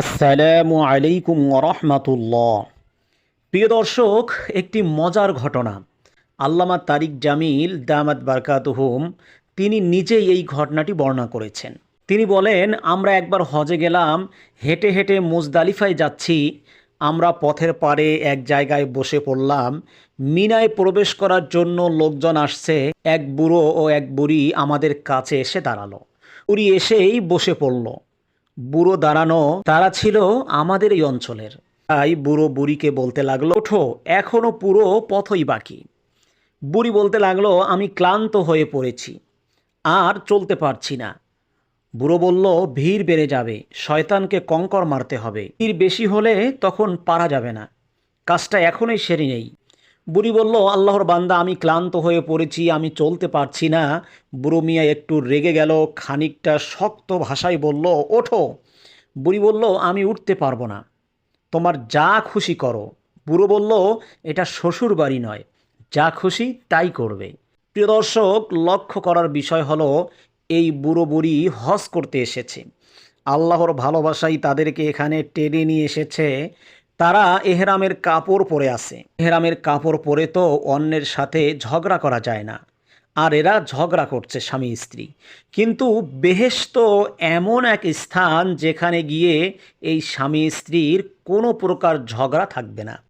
আসসালামু আলাইকুম রহমাতুল্লাহ। প্রিয় দর্শক, একটি মজার ঘটনা। আল্লামা তারিক জামিল দামাত বারকাতুহুম, তিনি নিজেই এই ঘটনাটি বর্ণনা করেছেন। তিনি বলেন, আমরা একবার হজে গেলাম, হেঁটে হেঁটে মুজদালিফায় যাচ্ছি। আমরা পথের পাড়ে এক জায়গায় বসে পড়লাম। মিনায় প্রবেশ করার জন্য লোকজন আসছে। এক বুড়ো ও এক বুড়ি আমাদের কাছে এসে দাঁড়াল। বুড়ি এসেই বসে পড়ল। বুড়ো দাঁড়ানো, তারা ছিল আমাদের এই অঞ্চলের। তাই বুড়ো বুড়িকে বলতে লাগল, ওঠো, এখনও পুরো পথই বাকি। বুড়ি বলতে লাগল, আমি ক্লান্ত হয়ে পড়েছি, আর চলতে পারছি না। বুড়ো বলল, ভিড় বেড়ে যাবে, শয়তানকে কঙ্কর মারতে হবে। ভিড় বেশি হলে তখন পারা যাবে না। কাজটা এখনই সেরে নেই। বুড়ি বলল, আল্লাহর বান্দা, আমি ক্লান্ত হয়ে পড়েছি, আমি চলতে পারছি না। বুড়ো মিয়া একটু রেগে গেল, খানিকটা শক্ত ভাষায় বলল, ওঠো। বুড়ি বলল, আমি উঠতে পারব না। তোমার যা খুশি করো। বুড়ো বলল, এটা শ্বশুর বাড়ি নয়, যা খুশি তাই করবে। প্রিয় দর্শক, লক্ষ্য করার বিষয় হলো, এই বুড়ো বুড়ি হজ করতে এসেছে। আল্লাহর ভালোবাসাই তাদেরকে এখানে টেনে নিয়ে এসেছে। তারা এহরামের কাপড় পরে আসে এহরামের কাপড় পরে তো অন্যের সাথে ঝগড়া করা যায় না। আর এরা ঝগড়া করছে স্বামী স্ত্রী। কিন্তু বেহেশত এমন এক স্থান যেখানে গিয়ে এই স্বামী স্ত্রীর কোনো প্রকার ঝগড়া থাকবে না।